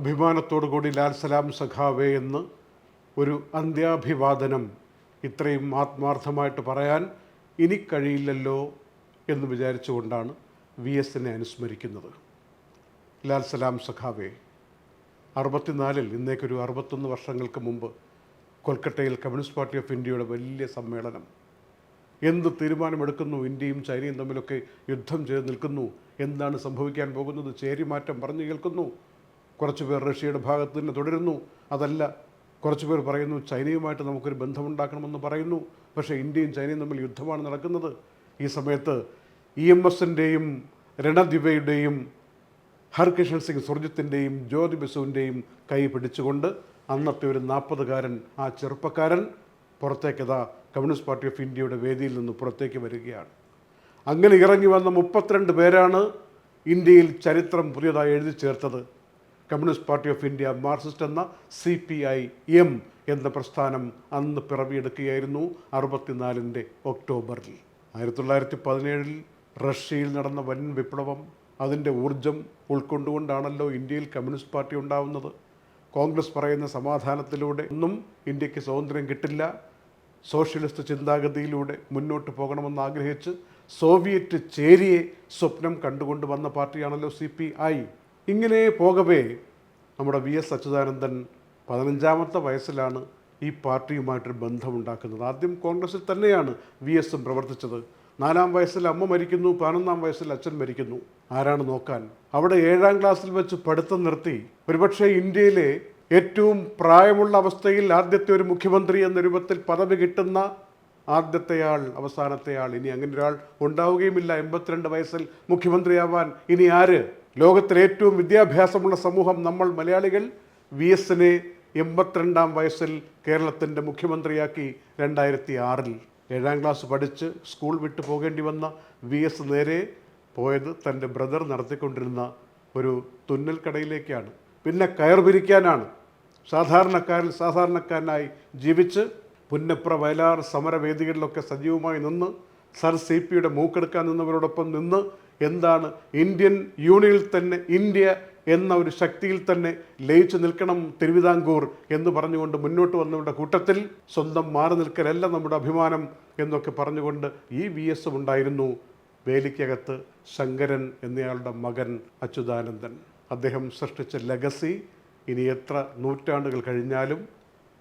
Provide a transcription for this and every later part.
അഭിമാനത്തോടു കൂടി ലാൽ സലാം സഖാവേ എന്ന് ഒരു അന്ത്യാഭിവാദനം ഇത്രയും ആത്മാർത്ഥമായിട്ട് പറയാൻ ഇനി കഴിയില്ലല്ലോ എന്ന് വിചാരിച്ചുകൊണ്ടാണ് വി എസിനെ അനുസ്മരിക്കുന്നത്. ലാൽ സലാം സഖാവേ അറുപത്തിനാലിൽ ഇന്നേക്കൊരു അറുപത്തൊന്ന് വർഷങ്ങൾക്ക് മുമ്പ് കൊൽക്കത്തയിൽ കമ്മ്യൂണിസ്റ്റ് പാർട്ടി ഓഫ് ഇന്ത്യയുടെ വലിയ സമ്മേളനം. എന്ത് തീരുമാനമെടുക്കുന്നു? ഇന്ത്യയും ചൈനയും തമ്മിലൊക്കെ യുദ്ധം ചെയ്ത് നിൽക്കുന്നു. എന്താണ് സംഭവിക്കാൻ പോകുന്നത്? ചേരിമാറ്റം പറഞ്ഞു കേൾക്കുന്നു. കുറച്ച് പേർ റഷ്യയുടെ ഭാഗത്ത് തന്നെ തുടരുന്നു. അതല്ല കുറച്ച് പേർ പറയുന്നു ചൈനയുമായിട്ട് നമുക്കൊരു ബന്ധമുണ്ടാക്കണമെന്ന് പറയുന്നു. പക്ഷേ ഇന്ത്യയും ചൈനയും തമ്മിൽ യുദ്ധമാണ് നടക്കുന്നത്. ഈ സമയത്ത് ഇ എം എസിന്റെയും രണദ്വീപയുടെയും ഹർകിഷൻ സിംഗ് സുർജിത്തിന്റെയും ജ്യോതി ബസുവിന്റെയും കൈ പിടിച്ചുകൊണ്ട് അന്നത്തെ ഒരു നാൽപ്പതുകാരൻ ആ ചെറുപ്പക്കാരൻ പുറത്തേക്കതാ കമ്മ്യൂണിസ്റ്റ് പാർട്ടി ഓഫ് ഇന്ത്യയുടെ വേദിയിൽ നിന്ന് പുറത്തേക്ക് വരികയാണ്. അങ്ങനെ ഇറങ്ങി വന്ന മുപ്പത്തിരണ്ട് പേരാണ് ഇന്ത്യയിൽ ചരിത്രം പുതിയതായി എഴുതി ചേർത്തത്. Communist Party of India Marxist എന്ന സി പി ഐ എം എന്ന പ്രസ്ഥാനം അന്ന് പിറവിയെടുക്കുകയായിരുന്നു അറുപത്തിനാലിന്റെ ഒക്ടോബറിൽ. ആയിരത്തി തൊള്ളായിരത്തി പതിനേഴിൽ റഷ്യയിൽ നടന്ന വൻ വിപ്ലവം അതിന്റെ ഊർജം ഉൾക്കൊണ്ടുകൊണ്ടാണല്ലോ ഇന്ത്യയിൽ കമ്മ്യൂണിസ്റ്റ് പാർട്ടി ഉണ്ടാവുന്നത്. കോൺഗ്രസ് പറയുന്ന സമാധാനത്തിലൂടെ ഒന്നും ഇന്ത്യയ്ക്ക് സ്വാതന്ത്ര്യം കിട്ടില്ല. സോഷ്യലിസ്റ്റ് ചിന്താഗതിയിലൂടെ മുന്നോട്ട് പോകണമെന്ന് ആഗ്രഹിച്ച് സോവിയറ്റ് ചേരിയെ സ്വപ്നം കണ്ടുകൊണ്ട് വന്ന പാർട്ടിയാണല്ലോ സി പി ഐ. ഇങ്ങനെ പോകവേ നമ്മുടെ വി എസ് അച്യുതാനന്ദൻ പതിനഞ്ചാമത്തെ വയസ്സിലാണ് ഈ പാർട്ടിയുമായിട്ടൊരു ബന്ധമുണ്ടാക്കുന്നത്. ആദ്യം കോൺഗ്രസിൽ തന്നെയാണ് വി എസും പ്രവർത്തിച്ചത്. നാലാം വയസ്സിൽ അമ്മ മരിക്കുന്നു പതിനൊന്നാം വയസ്സിൽ അച്ഛൻ മരിക്കുന്നു. ആരാണ് നോക്കാൻ? അവിടെ ഏഴാം ക്ലാസ്സിൽ വെച്ച് പഠിത്തം നിർത്തി. ഒരുപക്ഷെ ഇന്ത്യയിലെ ഏറ്റവും പ്രായമുള്ള അവസ്ഥയിൽ ആദ്യത്തെ ഒരു മുഖ്യമന്ത്രി എന്ന രൂപത്തിൽ പദവി കിട്ടുന്ന ആദ്യത്തെയാൾ അവസാനത്തെയാൾ ഇനി അങ്ങനെ ഒരാൾ ഉണ്ടാവുകയുമില്ല. എൺപത്തിരണ്ട് വയസ്സിൽ മുഖ്യമന്ത്രിയാവാൻ ഇനി ആര്? ലോകത്തിലെ ഏറ്റവും വിദ്യാഭ്യാസമുള്ള സമൂഹം നമ്മൾ മലയാളികൾ. വി എസിനെ എൺപത്തിരണ്ടാം വയസ്സിൽ കേരളത്തിന്റെ മുഖ്യമന്ത്രിയാക്കി രണ്ടായിരത്തി ആറിൽ ഏഴാം ക്ലാസ് പഠിച്ച് സ്കൂൾ വിട്ടു പോകേണ്ടി വന്ന വി എസ് നേരെ പോയത് തന്റെ ബ്രദർ നടത്തിക്കൊണ്ടിരുന്ന ഒരു തുന്നൽ കടയിലേക്കാണ്. പിന്നെ കയർ പിരിക്കാനാണ് സാധാരണക്കാരിൽ സാധാരണക്കാരനായി ജീവിച്ച് പുന്നപ്ര വയലാർ സമരവേദികളിലൊക്കെ സജീവമായി നിന്ന് സർ സി പിയുടെ മൂക്കെടുക്കാൻ നിന്നവരോടൊപ്പം നിന്ന് എന്താണ് ഇന്ത്യൻ യൂണിയനിൽ തന്നെ ഇന്ത്യ എന്ന ഒരു ശക്തിയിൽ തന്നെ ലയിച്ചു നിൽക്കണം തിരുവിതാംകൂർ എന്ന് പറഞ്ഞുകൊണ്ട് മുന്നോട്ട് വന്നവരുടെ കൂട്ടത്തിൽ സ്വന്തം മാറി നിൽക്കലല്ല നമ്മുടെ അഭിമാനം എന്നൊക്കെ പറഞ്ഞുകൊണ്ട് ഈ വി എസും ഉണ്ടായിരുന്നു. വേലിക്കകത്ത് ശങ്കരൻ എന്നയാളുടെ മകൻ അച്യുതാനന്ദൻ. അദ്ദേഹം സൃഷ്ടിച്ച ലെഗസി ഇനി എത്ര നൂറ്റാണ്ടുകൾ കഴിഞ്ഞാലും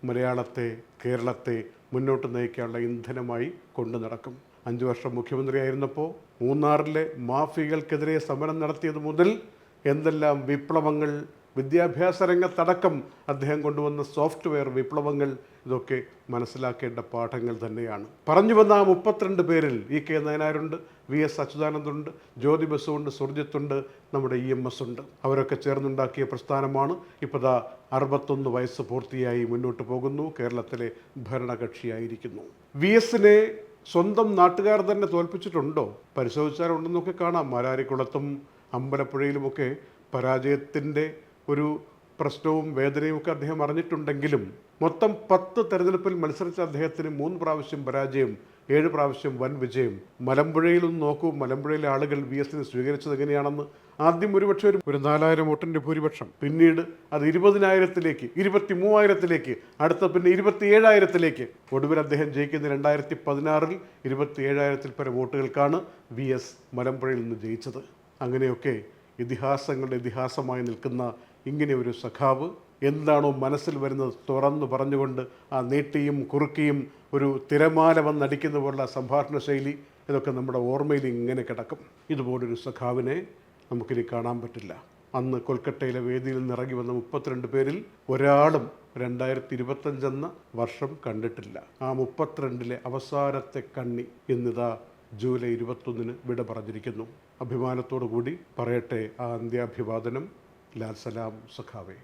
മലയാളത്തെ കേരളത്തെ മുന്നോട്ട് നയിക്കാനുള്ള ഇന്ധനമായി കൊണ്ടു നടക്കും. അഞ്ചു വർഷം മുഖ്യമന്ത്രിയായിരുന്നപ്പോൾ മൂന്നാറിലെ മാഫികൾക്കെതിരെ സമരം നടത്തിയത് മുതൽ എന്തെല്ലാം വിപ്ലവങ്ങൾ വിദ്യാഭ്യാസ രംഗത്തടക്കം അദ്ദേഹം കൊണ്ടുവന്ന സോഫ്റ്റ്വെയർ വിപ്ലവങ്ങൾ ഇതൊക്കെ മനസ്സിലാക്കേണ്ട പാഠങ്ങൾ തന്നെയാണ്. പറഞ്ഞു വന്ന ആ മുപ്പത്തിരണ്ട് പേരിൽ ഇ കെ നയനാരുണ്ട് വി എസ് അച്യുതാനന്ദുണ്ട് ജ്യോതി ബസുണ്ട് സുർജിത്തുണ്ട് നമ്മുടെ ഇ എം എസ് ഉണ്ട്. അവരൊക്കെ ചേർന്നുണ്ടാക്കിയ പ്രസ്ഥാനമാണ്. ഇപ്പോൾ ദാ അറുപത്തൊന്ന് വയസ്സ് പൂർത്തിയായി മുന്നോട്ട് പോകുന്നു. കേരളത്തിലെ ഭരണകക്ഷിയായിരിക്കുന്നു. വി എസിനെ സ്വന്തം നാട്ടുകാർ തന്നെ തോൽപ്പിച്ചിട്ടുണ്ടോ? പരിശോധിച്ചാൽ ഉണ്ടെന്നൊക്കെ കാണാം. മാരാരിക്കുളത്തും അമ്പലപ്പുഴയിലുമൊക്കെ പരാജയത്തിന്റെ ഒരു പ്രശ്നവും വേദനയും ഒക്കെ അദ്ദേഹം അറിഞ്ഞിട്ടുണ്ടെങ്കിലും മൊത്തം പത്ത് തെരഞ്ഞെടുപ്പിൽ മത്സരിച്ച അദ്ദേഹത്തിന് മൂന്ന് പ്രാവശ്യം പരാജയം ഏഴ് പ്രാവശ്യം വൻ വിജയം. മലമ്പുഴയിൽ ഒന്ന് നോക്കൂ. മലമ്പുഴയിലെ ആളുകൾ വി എസിനെ സ്വീകരിച്ചത് എങ്ങനെയാണെന്ന്. ആദ്യം ഒരുപക്ഷെ ഒരു ഒരു നാലായിരം വോട്ടിന്റെ ഭൂരിപക്ഷം. പിന്നീട് അത് ഇരുപതിനായിരത്തിലേക്ക് ഇരുപത്തി മൂവായിരത്തിലേക്ക് അടുത്ത പിന്നെ ഇരുപത്തി ഏഴായിരത്തിലേക്ക് ഒടുവിൽ അദ്ദേഹം ജയിക്കുന്ന രണ്ടായിരത്തി പതിനാറിൽ ഇരുപത്തി ഏഴായിരത്തിൽ പരം വോട്ടുകൾക്കാണ് വി എസ് മലമ്പുഴയിൽ നിന്ന് ജയിച്ചത്. അങ്ങനെയൊക്കെ ഇതിഹാസങ്ങളുടെ ഇതിഹാസമായി നിൽക്കുന്ന ഇങ്ങനെ ഒരു സഖാവ് എന്താണോ മനസ്സിൽ വരുന്നത് തുറന്നു പറഞ്ഞുകൊണ്ട് ആ നീട്ടിയും കുറുക്കിയും ഒരു തിരമാല വന്നടിക്കുന്ന പോലുള്ള സംഭാഷണ ശൈലി ഇതൊക്കെ നമ്മുടെ ഓർമ്മയിൽ ഇങ്ങനെ കിടക്കും. ഇതുപോലൊരു സഖാവിനെ നമുക്കിനി കാണാൻ പറ്റില്ല. അന്ന് കൊൽക്കട്ടയിലെ വേദിയിൽ നിന്ന് ഇറങ്ങി വന്ന മുപ്പത്തിരണ്ട് പേരിൽ ഒരാളും രണ്ടായിരത്തി ഇരുപത്തഞ്ചെന്ന വർഷം കണ്ടിട്ടില്ല. ആ മുപ്പത്തിരണ്ടിലെ അവസാനത്തെ കണ്ണി എന്നിതാ ജൂലൈ ഇരുപത്തൊന്നിന് വിട പറഞ്ഞിരിക്കുന്നു. അഭിമാനത്തോടു കൂടി പറയട്ടെ ആ അന്ത്യാഭിവാദനം. ലാൽ സലാം സഖാവേ.